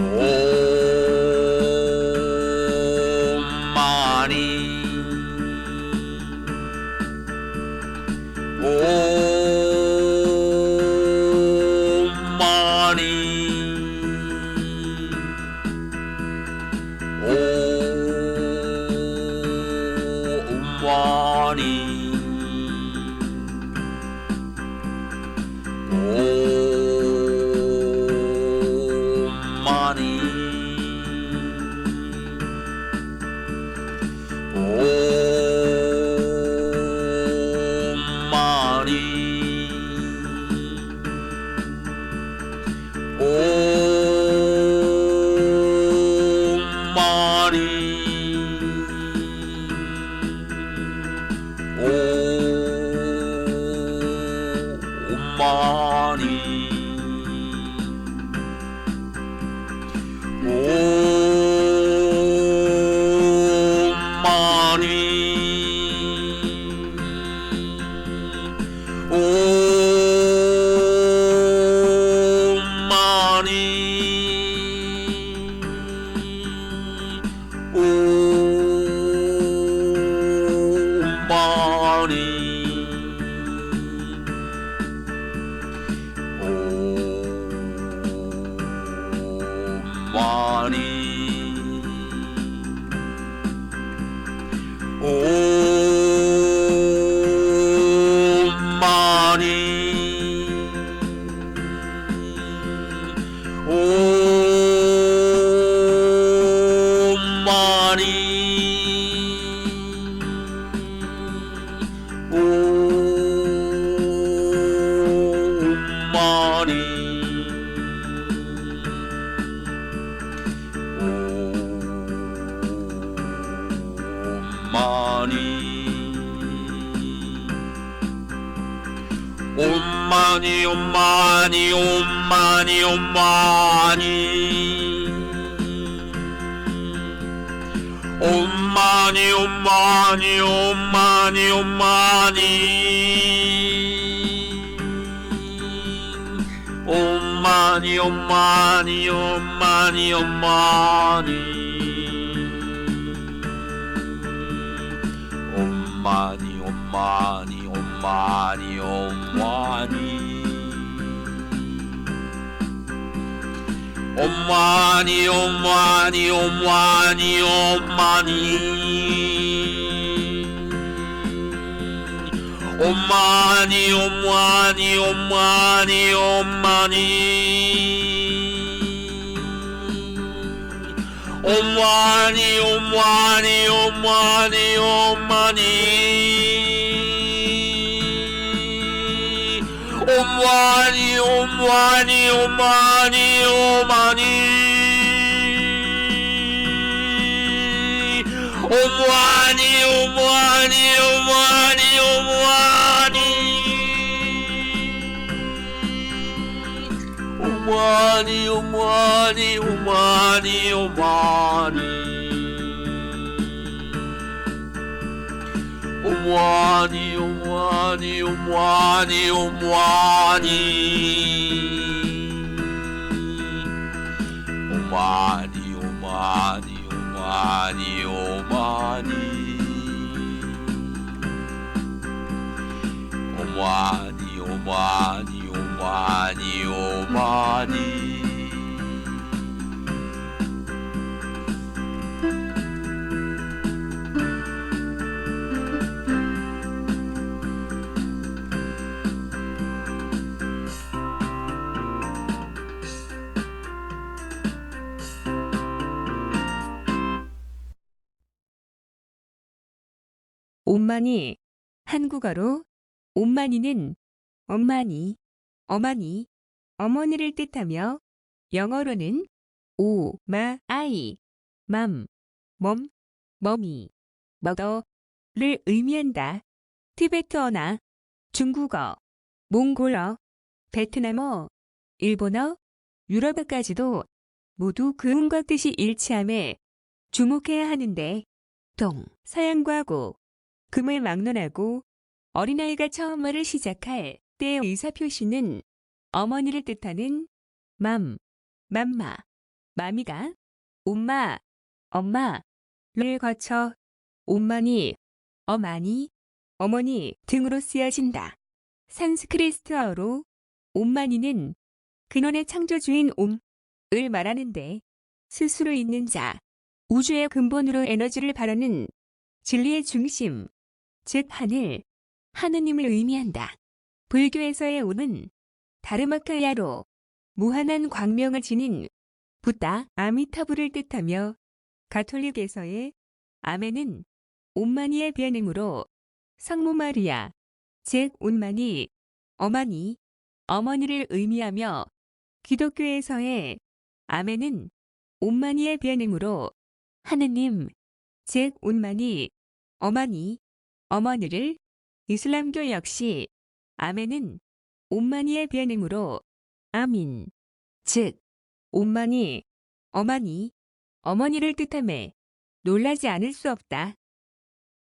Oh. Oh, money. 오마니 오마니 오마니 오마니 오마니 오마니 오마니 오마니 오마니 오마니 오마니 오마니 오마니 오마니 오마니 오마니 오마니 오마니 오마니 오마니. 오마니 오마니 오마니 오마니. 오마니 오마니 오마니 오마니 오마니 오마니 오마니 오마니 오마니 오마니 오마니 오마니 오마니 오마니 오마니 Omwani, Omwani, Omwani, Omwani. 엄마니 한국어로 엄마니는 엄마니, 어머니, 어머니를 뜻하며 영어로는 오, 마, 아이, 맘, 멈, 머미, 머더를 의미한다. 티베트어나 중국어, 몽골어, 베트남어, 일본어, 유럽어까지도 모두 그 음과 뜻이 일치함에 주목해야 하는데 동, 서양과 고, 금을 막론하고 어린아이가 처음 말을 시작할 때의 의사표시는 어머니를 뜻하는 맘, 맘마, 마미가 엄마, 엄마를 거쳐 엄마니, 어마니, 어머니 등으로 쓰여진다. 산스크리트어로 옴마니는 근원의 창조주인 옴을 말하는데 스스로 있는 자, 우주의 근본으로 에너지를 바라는 진리의 중심, 즉 하늘, 하느님을 의미한다. 불교에서의 옴은 다르마카야로 무한한 광명을 지닌 부다 아미타부를 뜻하며 가톨릭에서의 아멘은 옴마니의 변행으로 성모 마리아, 즉 온마니, 어마니, 어머니를 의미하며 기독교에서의 아멘은 온마니의 변행으로 하느님, 즉 온마니, 어마니, 어머니를 이슬람교 역시 아멘은 온마니의 변행으로 아민, 즉 온마니, 어마니, 어머니를 뜻하매 놀라지 않을 수 없다.